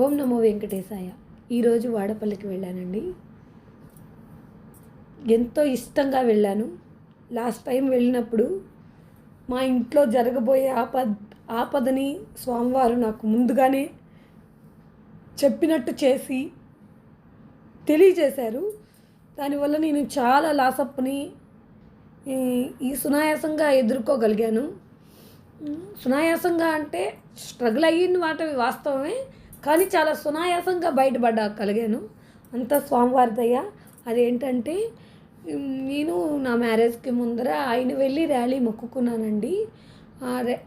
ఓం నమో వెంకటేశాయ. ఈరోజు వాడపల్లికి వెళ్ళానండి. ఎంతో ఇష్టంగా వెళ్ళాను. లాస్ట్ టైం వెళ్ళినప్పుడు మా ఇంట్లో జరగబోయే ఆపద్ ఆపదని స్వామివారు నాకు ముందుగానే చెప్పినట్టు చేసి తెలియజేశారు. దానివల్ల నేను చాలా లాసప్ని ఈ సునాయాసంగా ఎదుర్కోగలిగాను. సునాయాసంగా అంటే స్ట్రగుల్ అయ్యింది వాటి వాస్తవమే. కానీ చాలా సునాయాసంగా బయటపడగలిగాను అంతా స్వామివారి దయ అదేంటంటే నేను నా మ్యారేజ్కి ముందర ఆయన వెళ్ళి ర్యాలీ మొక్కుకున్నానండి.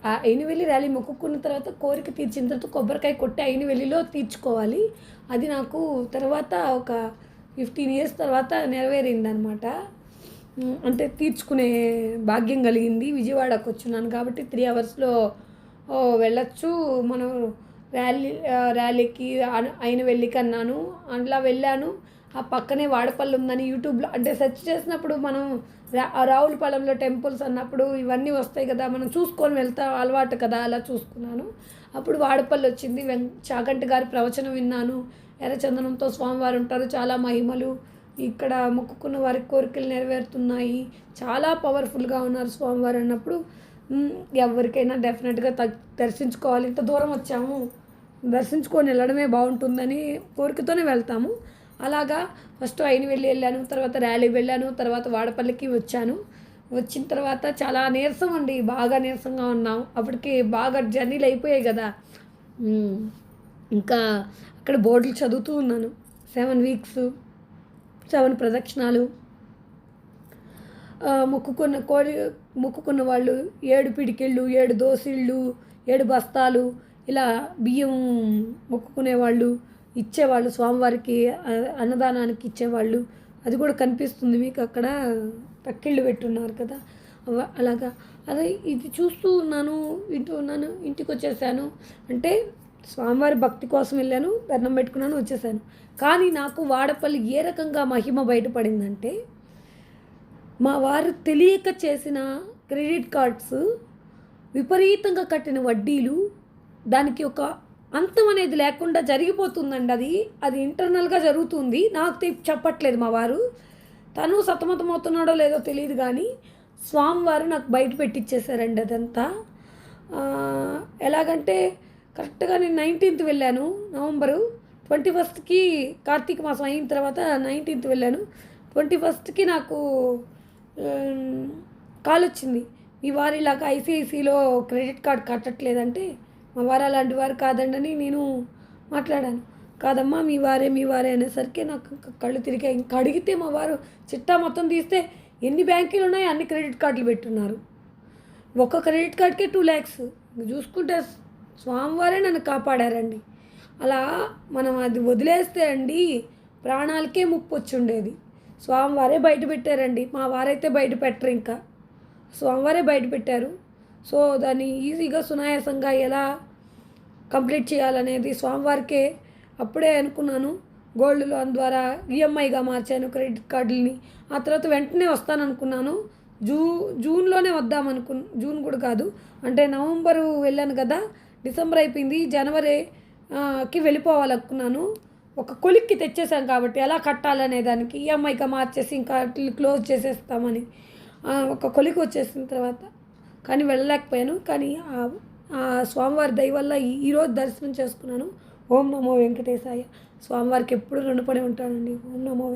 ఆయన వెళ్ళి ర్యాలీ మొక్కుకున్న తర్వాత కోరిక తీర్చిన తర్వాత కొబ్బరికాయ కొట్టి ఆయన వెళ్ళిలో తీర్చుకోవాలి. అది నాకు తర్వాత ఒక ఫిఫ్టీన్ ఇయర్స్ తర్వాత నెరవేరిందనమాట. అంటే తీర్చుకునే భాగ్యం కలిగింది. విజయవాడకు వచ్చున్నాను కాబట్టి త్రీ అవర్స్లో వెళ్ళొచ్చు. మనం ర్యాలీ ర్యాలీకి అయిన వెళ్ళి కన్నాను. అట్లా వెళ్ళాను. ఆ పక్కనే వాడపల్లి ఉందని యూట్యూబ్లో అంటే సెర్చ్ చేసినప్పుడు మనం రావులపాలెంలో టెంపుల్స్ అన్నప్పుడు ఇవన్నీ వస్తాయి కదా మనం చూసుకొని వెళ్తా అలవాటు కదా అలా చూసుకున్నాను. అప్పుడు వాడపల్లి వచ్చింది. వెం చాగంటి గారి ప్రవచనం విన్నాను. ఎర్రచందనంతో స్వామివారు ఉంటారు. చాలా మహిమలు. ఇక్కడ మొక్కుకున్న వారి కోరికలు నెరవేరుతున్నాయి. చాలా పవర్ఫుల్గా ఉన్నారు స్వామివారు అన్నప్పుడు. ఎవరికైనా డెఫినెట్గా దర్శించుకోవాలి. ఇంత దూరం వచ్చాము. దర్శించుకొని వెళ్ళడమే బాగుంటుందని కోరికతోనే వెళ్తాము. అలాగా ఫస్ట్ అయిన వెళ్ళి వెళ్ళాను తర్వాత ర్యాలీ వెళ్ళాను తర్వాత వాడపల్లికి వచ్చాను. వచ్చిన తర్వాత చాలా నీరసం అండి బాగా నీరసంగా ఉన్నాం. అప్పటికి బాగా జర్నీలు అయిపోయాయి కదా. ఇంకా అక్కడ బోర్డులు చదువుతూ ఉన్నాను. సెవెన్ వీక్స్ సెవెన్ ప్రదక్షిణాలు. మొక్కుకున్న కోడి మొక్కుకున్న వాళ్ళు ఏడు పిడికిళ్ళు ఏడు దోసిళ్ళు ఏడు బస్తాలు ఇలా బియ్యం మొక్కుకునేవాళ్ళు ఇచ్చేవాళ్ళు స్వామివారికి అన్నదానానికి ఇచ్చేవాళ్ళు. అది కూడా కనిపిస్తుంది మీకు అక్కడ. పక్కిళ్ళు పెట్టున్నారు కదా. అలాగా. అదే ఇది చూస్తూ ఉన్నాను వింటూ ఉన్నాను ఇంటికి వచ్చేసాను. అంటే స్వామివారి భక్తి కోసం వెళ్ళాను దండం పెట్టుకున్నాను వచ్చేసాను. కానీ నాకు వాడపల్లి ఏ రకంగా మహిమ బయటపడిందంటే మా వారు తెలియక చేసిన క్రెడిట్ కార్డ్స్ విపరీతంగా కట్టిన వడ్డీలు దానికి ఒక అంతం అనేది లేకుండా జరిగిపోతుందండి అది. అది ఇంటర్నల్గా జరుగుతుంది. నాకు చెప్పట్లేదు మా వారు. తను సతమతం అవుతున్నాడో లేదో తెలియదు కానీ స్వామివారు నాకు బయట పెట్టించేశారండి అదంతా. ఎలాగంటే కరెక్ట్గా నేను నైన్టీన్త్ వెళ్ళాను నవంబరు. ట్వంటీ ఫస్ట్కి కార్తీక మాసం అయిన తర్వాత నైన్టీన్త్ వెళ్ళాను. ట్వంటీ ఫస్ట్కి నాకు కాల్ వచ్చింది మీ వారు ఇలాగ ఐసిఐసిలో క్రెడిట్ కార్డ్ కట్టట్లేదంటే మా వారు అలాంటి వారు కాదండని నేను మాట్లాడాను. కాదమ్మా మీ వారే మీ వారే అనేసరికి నాకు కళ్ళు తిరిగాయి. ఇంకా అడిగితే మా వారు చిట్టా మొత్తం తీస్తే ఎన్ని బ్యాంకులు ఉన్నాయి అన్ని క్రెడిట్ కార్డులు పెట్టున్నారు. ఒక క్రెడిట్ కార్డ్కే టూ ల్యాక్స్. చూసుకుంటే స్వామివారే నన్ను కాపాడారండి. అలా మనం అది వదిలేస్తే అండి ప్రాణాలకే ముప్పు వచ్చి ఉండేది స్వామివారే బయట పెట్టారండి. మా వారైతే బయట పెట్టరు ఇంకా. స్వామివారే బయట పెట్టారు. సో దాన్ని ఈజీగా సునాయాసంగా ఎలా కంప్లీట్ చేయాలనేది స్వామివారికే అప్పుడే అనుకున్నాను. గోల్డ్ లోన్ ద్వారా ఈఎంఐగా మార్చాను క్రెడిట్ కార్డులని. ఆ తర్వాత వెంటనే వస్తాననుకున్నాను. జూ జూన్లోనే వద్దాం అనుకు జూన్ కూడా కాదు. అంటే నవంబరు వెళ్ళాను కదా డిసెంబర్ అయిపోయింది జనవరికి వెళ్ళిపోవాలనుకున్నాను. ఒక కొలిక్కి తెచ్చేసాం కాబట్టి ఎలా కట్టాలనే దానికి ఈఎంఐగా మార్చేసి ఇంకా క్లోజ్ చేసేస్తామని ఒక కొలికి వచ్చేసిన తర్వాత కానీ వెళ్ళలేకపోయాను. కానీ ఆ స్వామివారి దయ వల్ల ఈరోజు దర్శనం చేసుకున్నాను. ఓం నమో వెంకటేశాయ. స్వామివారికి ఎప్పుడు రుణపడి ఉంటానండి. ఓం నమో